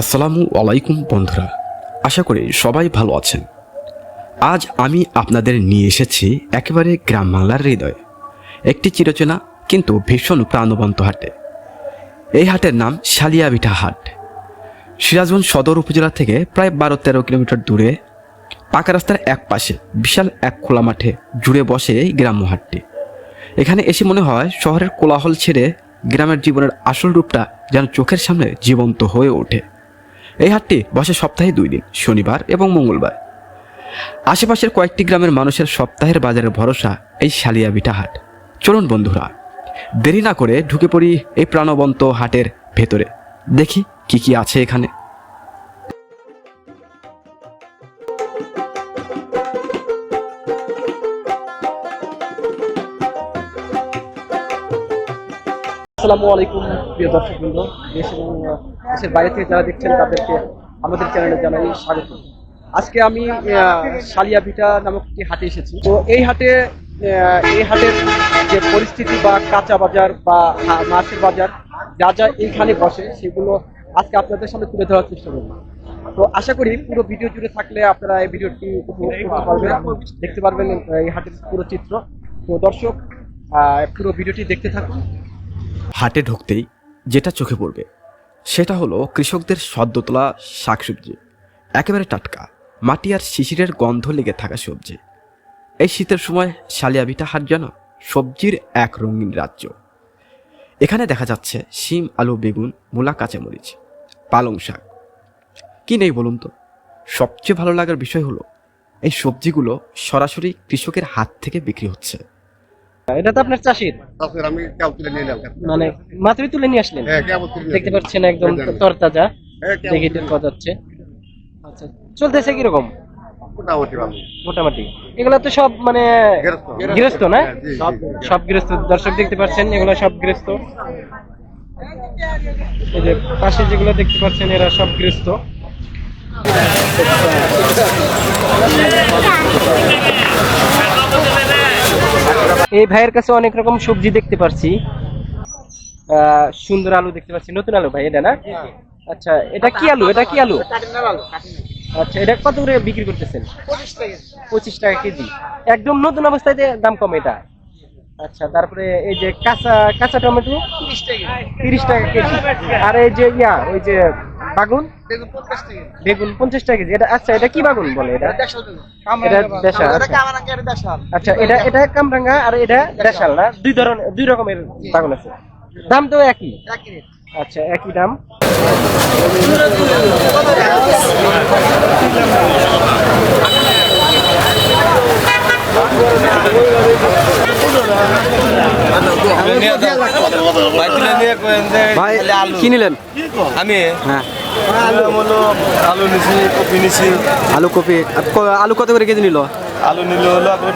আসসালামু আলাইকুম বন্ধুরা, আশা করি সবাই ভালো আছেন। আজ আমি আপনাদের নিয়ে এসেছি একেবারে গ্রাম বাংলার হৃদয়ে, একটি চিরচেনা কিন্তু ভীষণ প্রাণবন্ত হাটে। এই হাটের নাম শালিয়াবিঠা হাট। সিরাজগঞ্জ সদর উপজেলা থেকে প্রায় বারো তেরো কিলোমিটার দূরে, পাকা রাস্তার এক পাশে বিশাল এক খোলা মাঠে জুড়ে বসে এই গ্রাম্য হাটটি। এখানে এসে মনে হয় শহরের কোলাহল ছেড়ে গ্রামের জীবনের আসল রূপটা যেন চোখের সামনে জীবন্ত হয়ে ওঠে। এই হাটটি বসে সপ্তাহে দুই দিন, শনিবার এবং মঙ্গলবার। আশেপাশের কয়েকটি গ্রামের মানুষের সপ্তাহের বাজারের ভরসা এই শালিয়া শালিয়াবিটা হাট। চলুন বন্ধুরা, দেরি না করে ঢুকে পড়ি এই প্রাণবন্ত হাটের ভেতরে। দেখি কি কি আছে এখানে। আসসালামু আলাইকুম প্রিয় দর্শক বৃন্দ দেশ এবং দেশের বাইরে থেকে যারা দেখছেন তাদেরকে আমাদের চ্যানেলে জানাই স্বাগত। আজকে আমি আহ, সালিয়াভিটা নামক একটি হাটে এসেছি। তো এই হাটে এই হাটের যে পরিস্থিতি বা কাঁচা বাজার বা মাছের বাজার যা যা এইখানে বসে সেগুলো আজকে আপনাদের সামনে তুলে ধরার চেষ্টা করব। তো আশা করি পুরো ভিডিও জুড়ে থাকলে আপনারা এই ভিডিওটি পারবেন দেখতে পারবেন এই হাটের পুরো চিত্র। তো দর্শক পুরো ভিডিওটি দেখতে থাকুন। হাটে ঢুকতেই যেটা চোখে পড়বে, সেটা হলো কৃষকদের সদ্য তোলা শাকসবজি। একেবারে টাটকা, মাটি আর শিশিরের গন্ধ লেগে থাকা সবজি। এই শীতের সময় শালিয়াবিটা হাট যেন সবজির এক রঙিন রাজ্য। এখানে দেখা যাচ্ছে শিম, আলু, বেগুন, মূলা, কাঁচামরিচ, পালং শাক। কি নেই বলুন তো? সবচেয়ে ভালো লাগার বিষয় হলো, এই সবজিগুলো সরাসরি কৃষকের হাত থেকে বিক্রি হচ্ছে। এটা তো আপনার চাষির? আমি তুলে নিয়ে মানে মাত্রই তুলে নিয়ে আসলেন? হ্যাঁ দেখতে পাচ্ছেন একদম হ্যাঁ, তরতাজা। হ্যাঁ, দেখে আচ্ছা চলতেছে কীরকম? মোটামুটি এগুলো তো সব মানে গৃহস্থ। না? সব গৃহস্থ। দর্শক দেখতে পাচ্ছেন এগুলো সব গৃহস্থ। এই যে পাশে যেগুলো দেখতে পাচ্ছেন এরা সব গৃহস্থ। এই ভাইয়ের কাছে অনেক রকম সবজি দেখতে পাচ্ছি সুন্দর আলু দেখতে পাচ্ছি। নতুন আলু ভাই, এটা না? আচ্ছা এটা কি আলু? এটা কি আলু? আচ্ছা এটা কত করে বিক্রি করতেছেন? পঁচিশ টাকা কেজি। একদম নতুন অবস্থায় দাম কম এটা। আচ্ছা তারপরে এই যে কাঁচা কাঁচা টমেটো? তিরিশ টাকা কেজি। আর এই যে ইয়া ওই যে বাগুন? বেগুন পঞ্চাশ টাকা কেজি। এটা আচ্ছা এটা কি বাগুন বলে এটা? এটা দেশাল আচ্ছা। আচ্ছা এটা এটা কামরাঙ্গা আর এটা দেশাল। না? দুই ধরনের দুই রকমের বাগুন আছে। দাম তো একই? আচ্ছা একই দাম? ভাই কি নিলেন? আমি? হ্যাঁ। আলু। নিছি কপি নিছি। আলু কপি। আলু কত করে কেজি নিল? আলু নিল হলো আপনার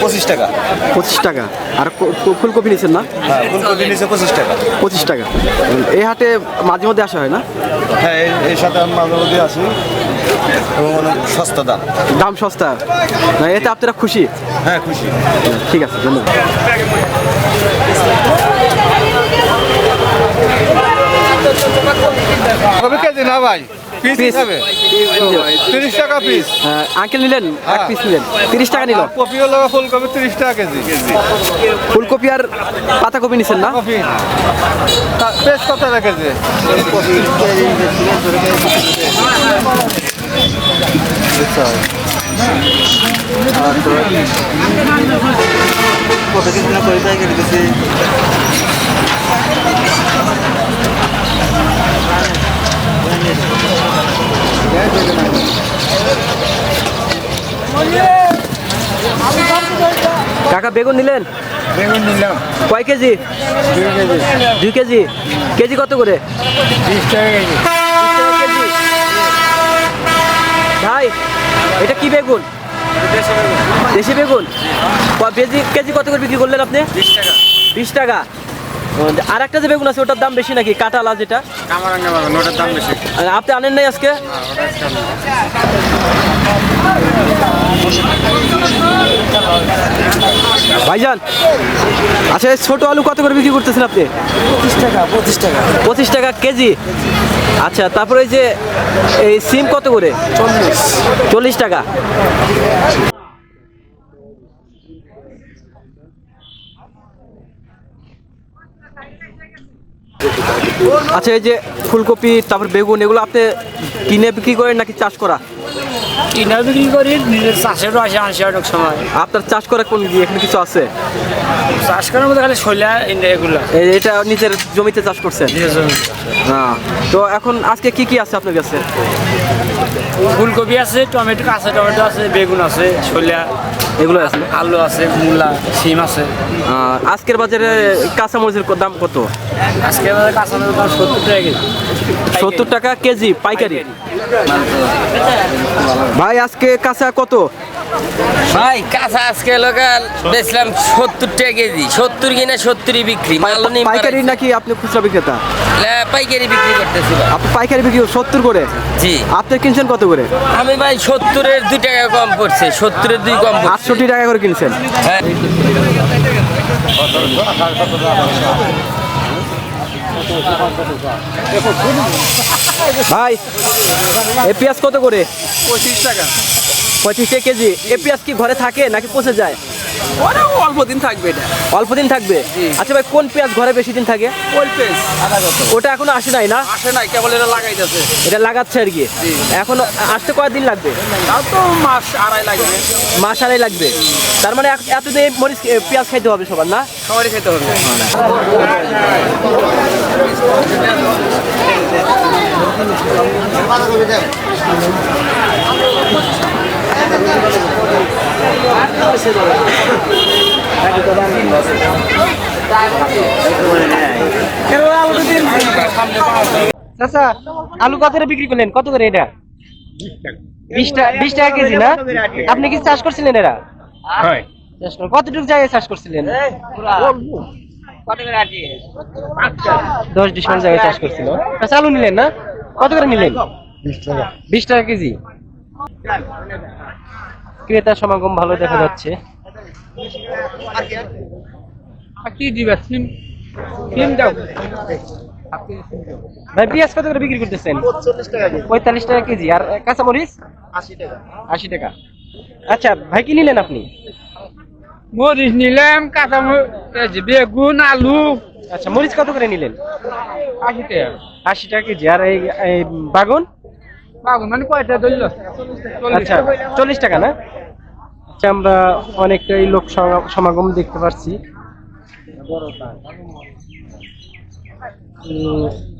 পঁচিশ টাকা। পঁচিশ টাকা। আর ফুলকপি নিচ্ছেন না? হ্যাঁ ফুলকপি নিছে পঁচিশ টাকা। পঁচিশ টাকা। এই হাটে মাঝে মধ্যে আসা হয় না? হ্যাঁ এই- সাথে মাঝে মধ্যে এবং অনেক সস্তা দাম। দাম সস্তা। না এতে আপনারা খুশি? হ্যাঁ খুশি। ঠিক আছে ধন্যবাদ। কবে না ভাই। পিস। হিসাবে। তিরিশ টাকা পিস আঙ্কেল নিলেন? এক পিস নিলেন। তিরিশ টাকা নিল? কপি হলো ফুলকপি তিরিশ টাকা কেজি। ফুলকপি আর পাতাকপি নিচ্ছেন না? কপি। পেস্ট কত টাকা কেজি? কাকা বেগুন নিলেন? বেগুন নিলাম। কয় কেজি? দুই কেজি। কেজি। কত করে? বিশ টাকা কেজি। ভাই এটা কি বেগুন? দেশি বেগুন। কেজি কেজি কত করে বিক্রি করলেন আপনি? বিশ টাকা। বিশ টাকা। আর একটা যে বেগুন আছে ওটার দাম বেশি নাকি? কাটালা যেটা কামারাঙ্গা ওটার দাম বেশি। আপনি আনেন নাই আজকে? ভাইজান আচ্ছা এই ছোট আলু কত করে বিক্রি করতেছেন আপনি? পঁচিশ টাকা পঁচিশ টাকা। পঁচিশ টাকা কেজি? আচ্ছা তারপরে এই যে এই সিম কত করে? চল্লিশ। চল্লিশ টাকা। আচ্ছা এই যে ফুলকপি তারপর বেগুন এগুলো আপনি কিনে বিক্রি করেন নাকি চাষ করা? কিনা বিক্রি করি নিজের চাষেরও আসে আনসি অনেক সময়। আপনার চাষ করা কোন এখানে কিছু আছে? চাষ করার মধ্যে খালি শৈলা এগুলো। এটা নিজের জমিতে চাষ করছেন? হ্যাঁ। তো এখন আজকে কি কি আছে আপনার কাছে? ফুলকপি আছে টমেটো কাঁচা টমেটো আছে বেগুন আছে শৈলা এগুলো আছে? আলু আছে মূলা সিম আছে। আজকের বাজারে কাঁচামরিচের দাম কত? আজকে কাঁচা মরিচ দাম সত্তর টাকা কেজি। সত্তর টাকা কেজি পাইকারি? ভাই আজকে কাঁচা কত? ভাই কাঁচা আজকে লোকাল বেচলাম সত্তর টাকা কেজি। সত্তর কিনা সত্তরই বিক্রি পাইকারি নাকি আপনি খুচরা বিক্রেতা? পাইকারি বিক্রি করতেছিল আপনি পাইকারি বিক্রি সত্তর করে? জি। আপনি কিনছেন কত করে? আমি ভাই সত্তরের দুই টাকা কম পড়ছে সত্তরের দুই কম পড়ছে। আটষট্টি টাকা করে কিনছেন। হ্যাঁ। ভাই এ পেঁয়াজ কত করে? পঁচিশ টাকা। পঁচিশ কেজি। এ পেঁয়াজ কি ঘরে থাকে নাকি পচে যায়? অল্প দিন থাকবে এটা। অল্প দিন থাকবে? আচ্ছা ভাই কোন পেঁয়াজ ঘরে বেশি দিন থাকে? ওই ওটা এখনও আসে নাই না? আসে নাই কেবল এটা লাগাইতেছে। এটা লাগাচ্ছে আর কি। এখন আসতে কয়দিন লাগবে? তাও তো মাস আড়াই লাগবে। মাস আড়াই লাগবে। তার মানে এতদিন মরিচ পেঁয়াজ খাইতে হবে সবার না? সবারই খেতে হবে। আলু কত করে বিক্রি করলেন কত করে এটা? বিশ টাকা বিশ টাকা কেজি না? আপনি কি চাষ করছিলেন এরা? চাষ কতটুকু জায়গায় চাষ করছিলেন? দশ ডিসেম্বর জায়গায় চাষ করছিল। আচ্ছা আলু নিলেন না? কত করে নিলেন? বিশ টাকা। কেজি? ক্রেতা সমাগম ভালো দেখা যাচ্ছে। কি দিবে সিম? সিম দাও। ভাই পেঁয়াজ কত করে বিক্রি করতেছেন? পঁয়তাল্লিশ টাকা কেজি। আর কাঁচা মরিচ আশি টাকা। আচ্ছা ভাই কি নিলেন আপনি? মরিচ নিলাম কাঁচা মরিচ বেগুন আলু। আচ্ছা মরিচ কত করে নিলেন? আশি টাকা। আশি টাকা কেজি। আর এই বাগুন? বাগুন মানে কয়টা ধরল? আচ্ছা চল্লিশ টাকা না? আচ্ছা আমরা অনেকটাই লোক সমাগম দেখতে পাচ্ছি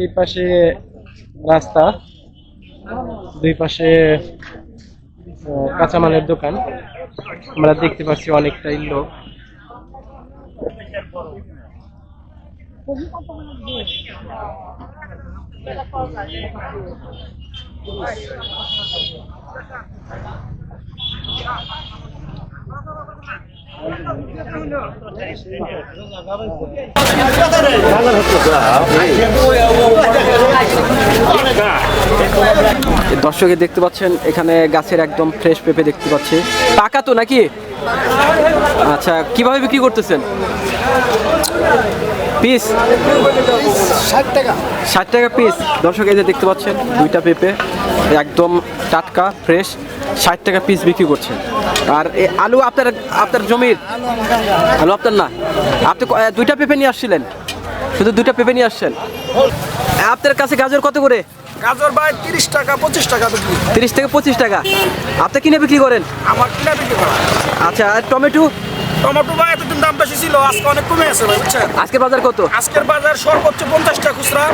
এই পাশে রাস্তা দুই পাশে কাঁচামালের দোকান। আমরা দেখতে পাচ্ছি অনেকটাই লোক। দর্শকে দেখতে পাচ্ছেন এখানে গাছের একদম ফ্রেশ পেঁপে দেখতে পাচ্ছি। পাকা তো নাকি? আচ্ছা কীভাবে বিক্রি করতেছেন? পিস ষাট টাকা। ষাট টাকা পিস দর্শক এই যে দেখতে পাচ্ছেন দুইটা পেঁপে একদম টাটকা ফ্রেশ ষাট টাকা পিস বিক্রি করছেন। আর আলু আপনার আপনার জমির? আলু আপনার না? আপনি দুইটা পেঁপে নিয়ে আসছিলেন। শুধু দুইটা পেঁপে নিয়ে আসছেন। আপনার কাছে গাজর কত করে? গাজর ভাই তিরিশ টাকা পঁচিশ টাকা বিক্রি। তিরিশ থেকে পঁচিশ টাকা। আপনি কিনে বিক্রি করেন? আমার কিনা বিক্রি করা। আচ্ছা আর টমেটো? টমেটো ভাই এতদিন দাম বেশি ছিল আজকে অনেক কমে ভাই বুঝছেন? আজকের বাজার কত? আজকের বাজার সর্বোচ্চ পঞ্চাশ টাকা খুচরা।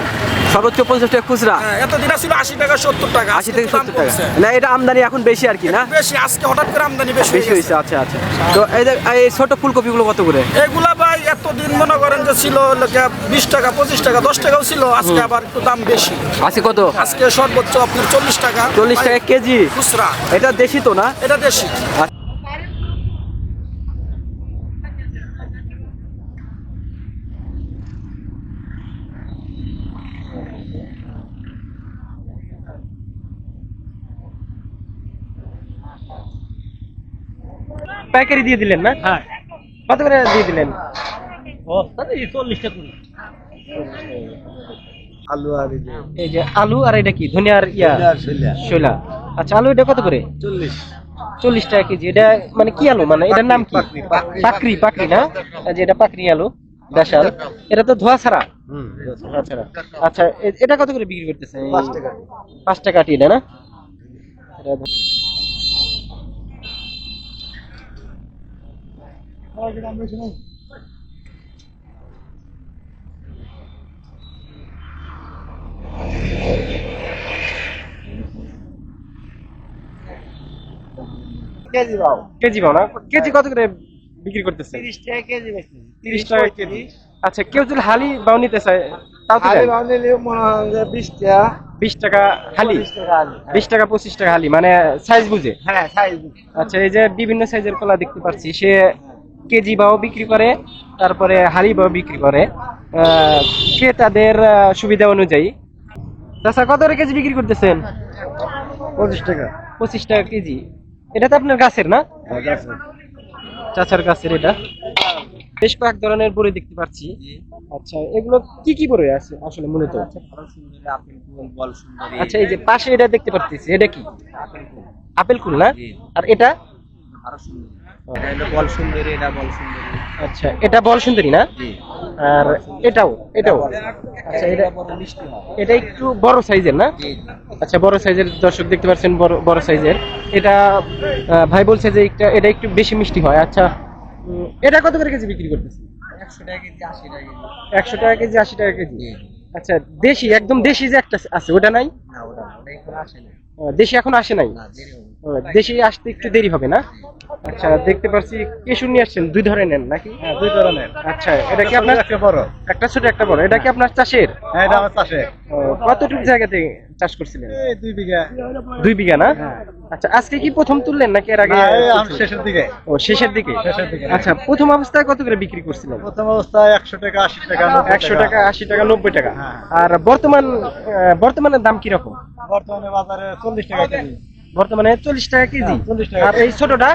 সর্বোচ্চ পঞ্চাশ টাকা খুচরা? হ্যাঁ, এতদিন ছিল আশি টাকা সত্তর টাকা আশি থেকে সত্তর টাকা। না এটা আমদানি এখন বেশি আর কি না? বেশি আজকে হঠাৎ করে আমদানি বেশি বেশি হয়েছে। আচ্ছা আচ্ছা। তো এই যে এই ছোট ফুলকপিগুলো কত করে? এগুলা ভাই এতদিন মনে করেন যে ছিল বিশ টাকা পঁচিশ টাকা দশ টাকাও ছিল আজকে আবার একটু দাম বেশি। আছে কত? আজকে সর্বোচ্চ আপনার চল্লিশ টাকা। চল্লিশ টাকা কেজি? খুচরা। এটা দেশি তো না? এটা দেশি। পাইকারি দিয়ে দিলেন না? হ্যাঁ। কত করে দিয়ে দিলেন? ও তাহলে চল্লিশটা করে এই যে আলু আর এটা কি? ধনিয়ার ইয়া? শোলা। আচ্ছা আলু এটা কত করে? চল্লিশ। চল্লিশ টাকা কেজি। এটা মানে কি আলু? মানে এটার নাম কি? পাকড়ি পাকড়ি। না? যে এটা পাকড়ি আলু দেশাল। এটা তো ধোয়া ছাড়া? ছাড়া। আচ্ছা এটা কত করে বিক্রি করতেছে পাঁচ টাকা। পাঁচ টাকা এটা না? এটা ধ- কেজি পাও। না? কেজি কত করে বিক্রি করতেছে? তিরিশ টাকা কেজি তিরিশ টাকা কেজি। আচ্ছা কেউ যদি হালি বাও নিতে চায় তাও তো দেন? বিশ টাকা। হালি? টাকা পঁচিশ টাকা হালি মানে সাইজ বুঝে? হ্যাঁ সাইজ আচ্ছা এই যে বিভিন্ন সাইজের কলা দেখতে পাচ্ছি সে কেজি বাও বিক্রি করে তারপরে হাড়ি বাও বিক্রি করে। ক্রেতাদের সুবিধা অনুযায়ী। তাছাড়া কত করে কেজি বিক্রি করতেছেন? পঁচিশ টাকা। পঁচিশ টাকা কেজি। এটা তো আপনার গাছের না? চাচার গাছের এটা। বেশ কয়েক ধরনের বড়ি দেখতে পাচ্ছি। আচ্ছা এগুলো কি কি বড়ি আছে আসলে মূলত? আচ্ছা এই যে পাশে এটা দেখতে পাচ্ছি এটা কি? আপেল কুল। না? আর এটা? আচ্ছা এটা বল সুন্দরী না? আর এটাও এটাও। আচ্ছা এটা এটা একটু বড় সাইজের না? আচ্ছা বড় সাইজের দর্শক দেখতে পাচ্ছেন বড় বড় সাইজের। এটা ভাই বলছে যে এটা এটা একটু বেশি মিষ্টি হয়। আচ্ছা এটা কত করে কেজি বিক্রি করতেছে? একশো টাকা কেজি আশি টাকা কেজি। আচ্ছা দেশি একদম দেশি যে একটা আছে ওটা নাই? ও, দেশি এখন আসে নাই? দেশে আসতে একটু দেরি হবে না? আচ্ছা দেখতে পাচ্ছি কেশু নিয়ে আসছেন দুই ধরনের নাকি? হ্যাঁ দুই ধরনের। আচ্ছা এটা কি আপনার? একটা বড়। একটা ছোট একটা বড়। এটা কি আপনার চাষের? হ্যাঁ এটা আমার চাষের। কতটুকু জায়গা জায়গাতে চাষ করছিলেন? দুই বিঘা। দুই বিঘা না? আচ্ছা আজকে কি প্রথম তুললেন নাকি এর আগে শেষের দিকে। ও শেষের দিকে? শেষের দিকে। আচ্ছা প্রথম অবস্থায় কত করে বিক্রি করছিলেন? প্রথম অবস্থায় একশো টাকা আশি টাকা একশো টাকা আশি টাকা নব্বই টাকা। হ্যাঁ। আর বর্তমান আহ, বর্তমানের দাম কীরকম? বর্তমানে বাজারে চল্লিশ টাকা কেজি। বর্তমানে চল্লিশ টাকা কেজি? হ্যাঁ, 40 টাকা আর এই ছোটটা?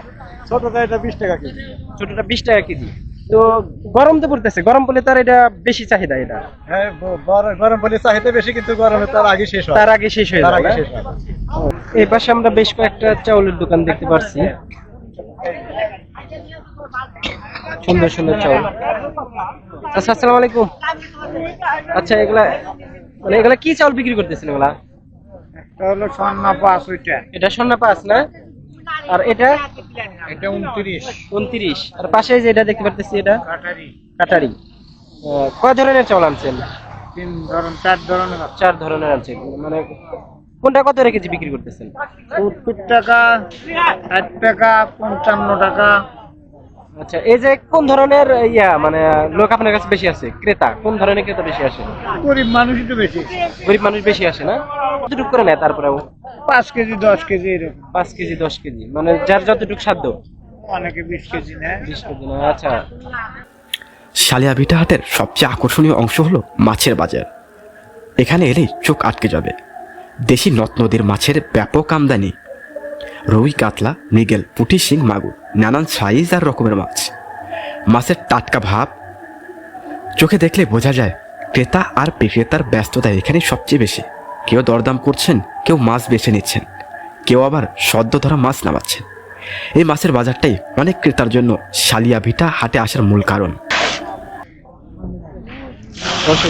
ছোটটা এটা বিশ টাকা কেজি। ছোটটা বিশ টাকা কেজি। তো গরম তো পড়তেছে গরম পড়লে তার এটা বেশি চাহিদা এটা। হ্যাঁ গরম বলে চাহিদা বেশি কিন্তু গরমে তার আগে শেষ হয়। তার আগে শেষ হয়ে যায় এই পাশে আমরা বেশ কয়েকটা চাউলের দোকান দেখতে পাচ্ছি সুন্দর সুন্দর চাউল। আচ্ছা আসসালামু আলাইকুম। আচ্ছা এগুলা মানে এগুলা কি চাউল বিক্রি করতেছেন এগুলা? হলো স্বর্ণা পাঁচ ওইটা এটা সোনা পাঁচ না? আর এটা? এটা উনত্রিশ। উনত্রিশ। আর পাশে যে এটা দেখতে পারতেছি এটা? কাটারি। কাটারি। কয় ধরনের চাউল আনছেন? তিন ধরন চার ধরনের আছে। চার ধরনের আনছেন। মানে কোনটা কত রেখেছি বিক্রি করতেছেন? সত্তর টাকা ষাট টাকা পঞ্চান্ন টাকা। আচ্ছা এই যে কোন ধরনের ইয়া মানে লোক আপনার কাছে বেশি আছে? ক্রেতা কোন ধরনের ক্রেতা বেশি আসে? গরিব মানুষই তো বেশি। গরিব মানুষ বেশি আসে না? কতটুকু করে নেয় তারপরেও। পাঁচ কেজি দশ কেজি এরকম। পাঁচ কেজি দশ কেজি। মানে যার যতটুকু সাধ্য। অনেকে বিশ কেজি নেয়। বিশ কেজি নেয় আচ্ছা। হাটের সবচেয়ে আকর্ষণীয় অংশ হলো মাছের বাজার। এখানে এলেই চোখ আটকে যাবে। দেশি নদ নদীর মাছের ব্যাপক আমদানি। রুই কাতলা মৃগেল পুঁটি শিং মাগুর নানান সাইজ আর রকমের মাছ। মাছের টাটকা ভাব। চোখে দেখলে বোঝা যায় ক্রেতা আর বিক্রেতার ব্যস্ততা এখানে সবচেয়ে বেশি। কেউ দরদাম করছেন কেউ মাছ বেছে নিচ্ছেন কেউ আবার সদ্য ধরা মাছ নামাচ্ছেন। এই মাছের বাজারটাই অনেক ক্রেতার জন্য সালিয়া ভিটা হাটে আসার মূল কারণ।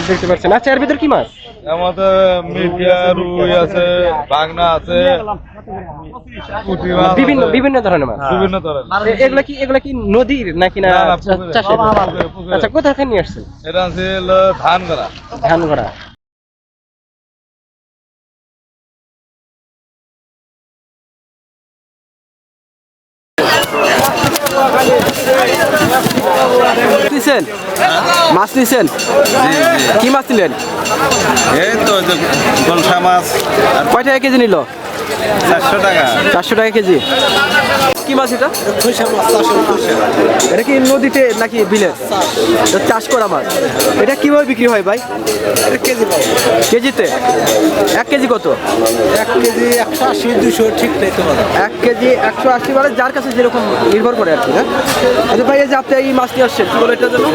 দেখতে পাচ্ছেন আচ্ছা এর ভিতর কি মাছ? আমাদের মিডিয়া রুই আছে বাগনা আছে বিভিন্ন বিভিন্ন ধরনের মাছ। বিভিন্ন ধরনের। এ- এগুলা কি এগুলা কি নদীর নাকি না। আচ্ছা কোথা থেকে নিয়ে আসছেন? এটা আছে ধান নিছেন? মাছ নিছেন? কি মাছ নিলেন? এই তো গলসা মাছ কয় টাকা কেজি নিল? চারশো টাকা। চারশো টাকা কেজি। কি মাছ এটা? এটা কি নদীতে নাকি বিলে? এটা চাষ করা মাছ। এটা কীভাবে বিক্রি হয় ভাই? কেজি কেজিতে? এক কেজি কত? এক কেজি একশো আশি দুশো ঠিক নেই তোমার এক কেজি একশো আশি মানে যার কাছে যেরকম নির্ভর করে আর কি না? আচ্ছা ভাই এই যে আপনি এই মাছ নিয়ে আসছেন কি বলে এটার জন্য?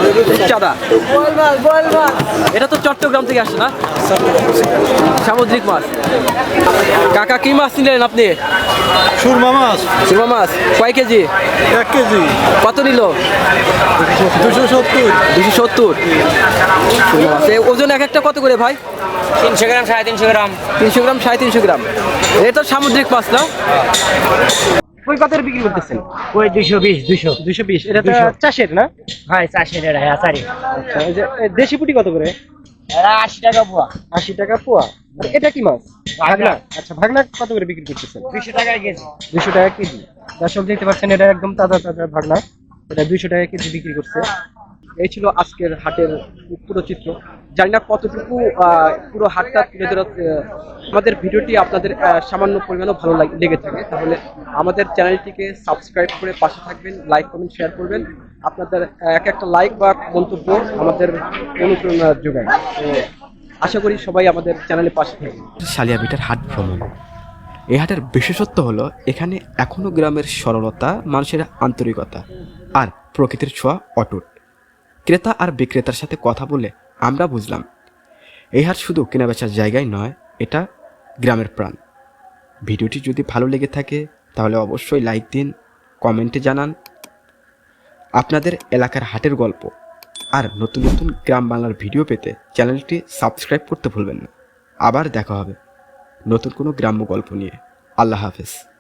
চাঁদা। এটা তো চট্টগ্রাম থেকে আসছে না? সামুদ্রিক মাছ। কাকা কি মাছ নিলেন আপনি? সুরমা মাছ। সুরমা মাছ। কয় কেজি? এক কেজি। কত নিল? দুশো সত্তর। দুশো সত্তর। ওজন এক একটা কত করে ভাই? তিনশো গ্রাম সাড়ে তিনশো গ্রাম। তিনশো গ্রাম সাড়ে তিনশো গ্রাম। এটা সামুদ্রিক মাছ না? কই কত বিক্রি করতেছেন? ওই দুশো বিশ দুশো। দুশো বিশ। এটা তো চাষের না? হয় আচ্ছা দেশি পুটি কত করে? আশি টাকা পোয়া। আশি টাকা পোয়া? এটা কি মাছ? ভাগনা। আচ্ছা ভাগনা কত করে বিক্রি করতেছেন? দুইশো টাকা কেজি। দুইশো টাকা কেজি। দর্শক দেখতে পাচ্ছেন এটা একদম তাজা তাজা ভাগনা। এটা দুইশো টাকা কেজি বিক্রি করছে। এই ছিল আজকের হাটের পুরো চিত্র। জানি না কতটুকু পুরো হাটটা তুলে ধরা আমাদের ভিডিওটি আপনাদের সামান্য পরিমাণও ভালো লাগ- থাকে। তাহলে আমাদের চ্যানেলটিকে সাবস্ক্রাইব করে পাশে থাকবেন, লাইক, কমেন্ট, শেয়ার করবেন। আপনাদের এক একটা লাইক বা মন্তব্য আমাদের অনুপ্রেরণা যোগায়। আশা করি সবাই আমাদের চ্যানেলের পাশে থাকবেন। সালিয়াবিটার হাট ভ্রমণ। এই হাটের বিশেষত্ব হলো, এখানে এখনও গ্রামের সরলতা, মানুষের আন্তরিকতা আর প্রকৃতির ছোঁয়া অটুট। ক্রেতা আর বিক্রেতার সাথে কথা বলে আমরা বুঝলাম এই হাট শুধু কেনাবেচার জায়গায় নয়, এটা গ্রামের প্রাণ। ভিডিওটি যদি ভালো লেগে থাকে, তাহলে অবশ্যই লাইক দিন, কমেন্টে জানান। আপনাদের এলাকার হাটের গল্প আর নতুন নতুন গ্রাম বাংলার ভিডিও পেতে চ্যানেলটি সাবস্ক্রাইব করতে ভুলবেন না। আবার দেখা হবে নতুন কোনো গ্রাম্য গল্প নিয়ে। আল্লাহ হাফেজ।